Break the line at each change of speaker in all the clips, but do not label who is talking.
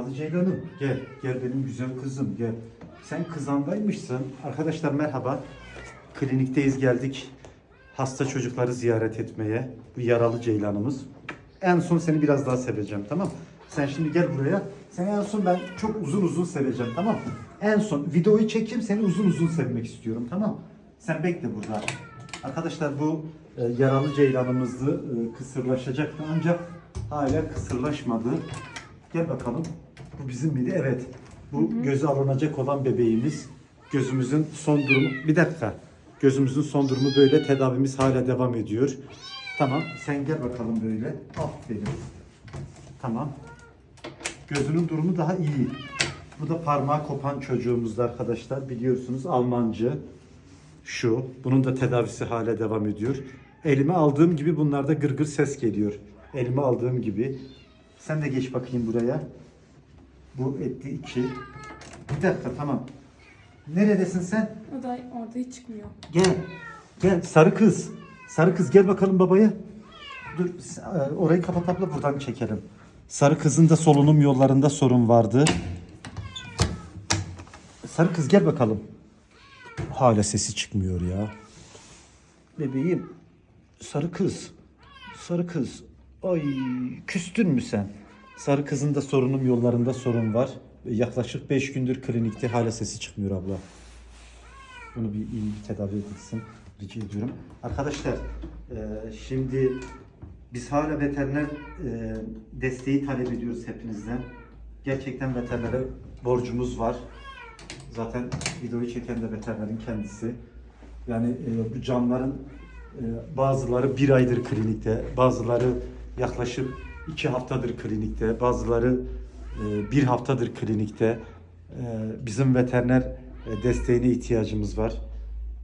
Yaralı Ceylan'ım gel. Gel benim güzel kızım gel. Sen kızandaymışsın. Arkadaşlar merhaba. Klinikteyiz geldik. Hasta çocukları ziyaret etmeye. Bu yaralı Ceylan'ımız. En son seni biraz daha seveceğim tamam? Sen şimdi gel buraya. Seni en son ben çok uzun uzun seveceğim tamam? En son videoyu çekeyim seni uzun uzun sevmek istiyorum tamam? Sen bekle burada. Arkadaşlar bu e, yaralı ceylanımızdı. E, kısırlaşacaktı ancak hala kısırlaşmadı. Gel bakalım. Bu bizim miydi? Evet. Bu göze alınacak olan bebeğimiz. Gözümüzün son durumu... Bir dakika. Gözümüzün son durumu böyle. Tedavimiz hala devam ediyor. Tamam. Sen gel bakalım böyle. Aferin. Tamam. Gözünün durumu daha iyi. Bu da parmağı kopan çocuğumuzda arkadaşlar. Biliyorsunuz Almancı. Şu. Bunun da tedavisi hala devam ediyor. Elime aldığım gibi bunlarda gırgır ses geliyor. Elime aldığım gibi. Sen de geç bakayım buraya. Bu etti iki. Bir dakika tamam. Neredesin sen?
O da orada hiç çıkmıyor.
Gel. Gel sarı kız. Sarı kız gel bakalım babaya. Dur e, orayı kapat abla buradan çekelim. Sarı kızın da solunum yollarında sorun vardı. Sarı kız gel bakalım. Hala sesi çıkmıyor ya. Bebeğim. Sarı kız. Sarı kız. Ay küstün mü sen? Sarı kızın da sorunum yollarında sorun var. Yaklaşık 5 gündür klinikte hala sesi çıkmıyor abla. Bunu bir iyi bir tedavi edilsin. Rica ediyorum. Arkadaşlar e, şimdi biz hala veteriner e, desteği talep ediyoruz hepinizden. Gerçekten veterinere borcumuz var. Zaten videoyu çeken de veterinerin kendisi. Yani e, bu canlıların e, bazıları bir aydır klinikte, bazıları yaklaşık iki haftadır klinikte, bazıları e, bir haftadır klinikte. E, bizim veteriner e, desteğine ihtiyacımız var.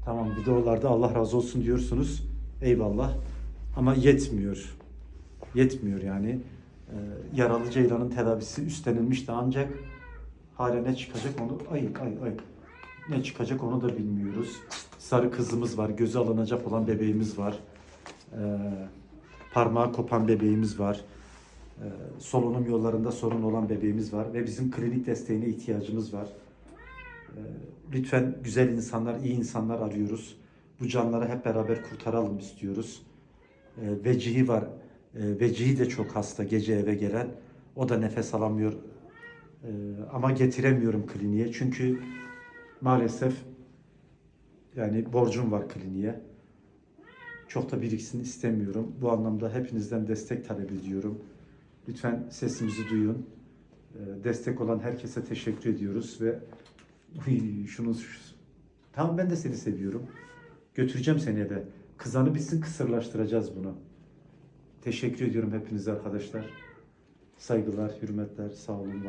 Tamam videolarda Allah razı olsun diyorsunuz. Eyvallah. Ama yetmiyor. Yetmiyor yani. E, yaralı ceylanın tedavisi üstlenilmişti ancak hala ne çıkacak onu ay ay ay ne çıkacak onu da bilmiyoruz. Sarı kızımız var, gözü alınacak olan bebeğimiz var. E, parmağı kopan bebeğimiz var. E, solunum yollarında sorun olan bebeğimiz var ve bizim klinik desteğine ihtiyacımız var. Ee, Lütfen güzel insanlar, iyi insanlar arıyoruz. Bu canları hep beraber kurtaralım istiyoruz. Ee, Vecihi var. Ee, Vecihi de çok hasta gece eve gelen. O da nefes alamıyor. Ee, Ama getiremiyorum kliniğe. Çünkü maalesef yani borcum var kliniğe. Çok da biriksin istemiyorum. Bu anlamda hepinizden destek talep ediyorum. Lütfen sesimizi duyun. Ee, Destek olan herkese teşekkür ediyoruz ve şunu tamam ben de seni seviyorum. Götüreceğim seni eve. Kızanı bitsin kısırlaştıracağız bunu. Teşekkür ediyorum hepinize arkadaşlar. Saygılar, hürmetler, sağ olun.